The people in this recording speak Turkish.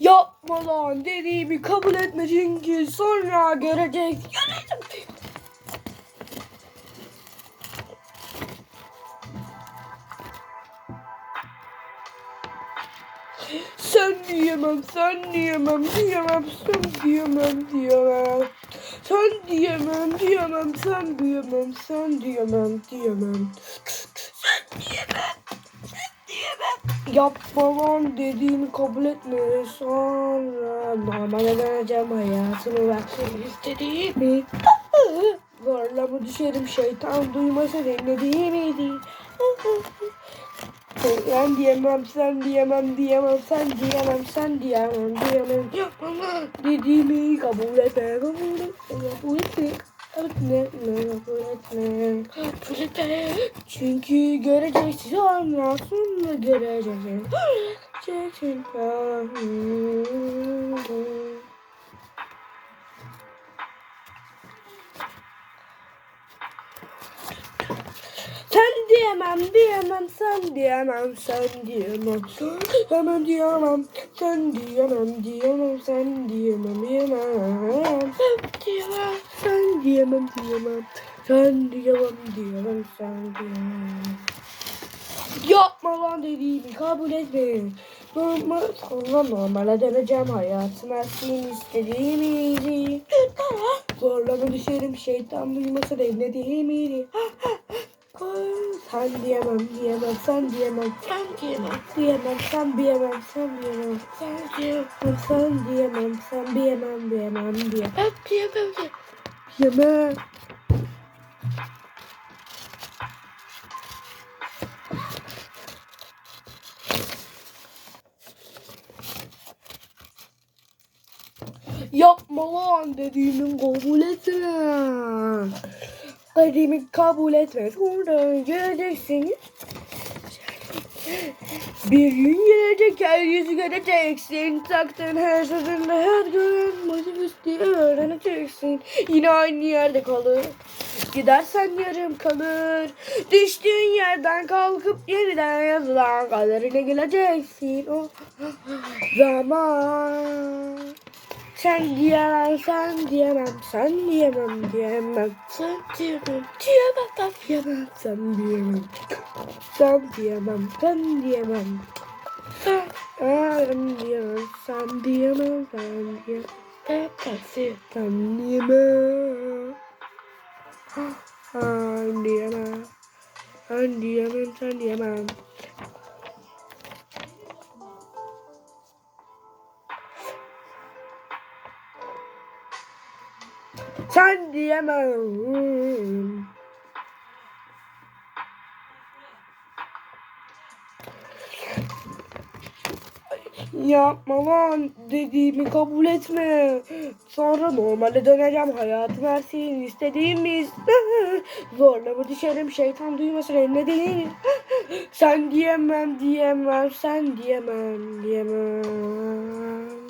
Yapma lan dediğimi kabul etme çünkü sonra görecek. Görecek. Sen diyemem, sen diyemem, diyemem, sen diyemem, diyemem. Sen diyemem, diyemem, sen diyemem, sen diyemem, diyemem. Sen diyemem, diyemem. Yapma lan dediğimi kabul etme. Sonra normale döneceğim hayatımı ver. istediğimi. Zorla mı düşerim şeytan duymasa dinlediğimi ben diyemem, sen diyemem, diyemem, sen diyemem, sen diyemem, diyemem. Dediğimi kabul etme, kabul etme, kabul etme. Etme, kabul etme. Çünkü göreceksin sonra, sonra göreceksin. Göreceksin. Sen diyemem, diyemem, sen diyemem, sen diyemem. Hemen diyemem, sen diyemem, diyemem, sen diyemem, diyemem. Diyemem, diyemem, diyemem. Sen diyemem, diyemem, sen diyemem. Yapma lan dediğimi kabul etme. Normal, sonra normale döneceğim hayatım her şeyin istediğimiydi. Zorla mı düşerim şeytan duymasa dinlediğimiydi. Sen diyemem, diyemem, sen diyemem, sen diyemem, diyemem, sen diyemem, sen diyemem, sen diyemem, sen diyemem, sen diyemem, diyemem, diyemem, diyemem, diyemem. Yapma lan dediğimi kabul etme. Dediğimi kabul etme. Sonra göreceksin. Bir gün gelecek her yüzü göreceksin. Taktığın her sözünde her gün motivisti öğreneceksin. Yine aynı yerde kalır. Gidersen yarım kalır. Düştüğün yerden kalkıp yeniden yazılan kaderine geleceksin. O zaman. Sen diyemem, sen diyemem, sen diyemem, diyemem, sen diyemem, diyemem, diyemem, sen diyemem, sen diyemem, sen diyemem, sen ben diyemem, sen diyemem, sen diyemem, sen diyemem, sen diyemem, sen diyemem, sen diyemem. Sen diyemem. Yapma lan dediğimi kabul etme. Sonra normale döneceğim hayatım her şeyin istediğimiz. Zorla mı düşerim şeytan duymasın eline değil. Sen diyemem diyemem sen diyemem diyemem.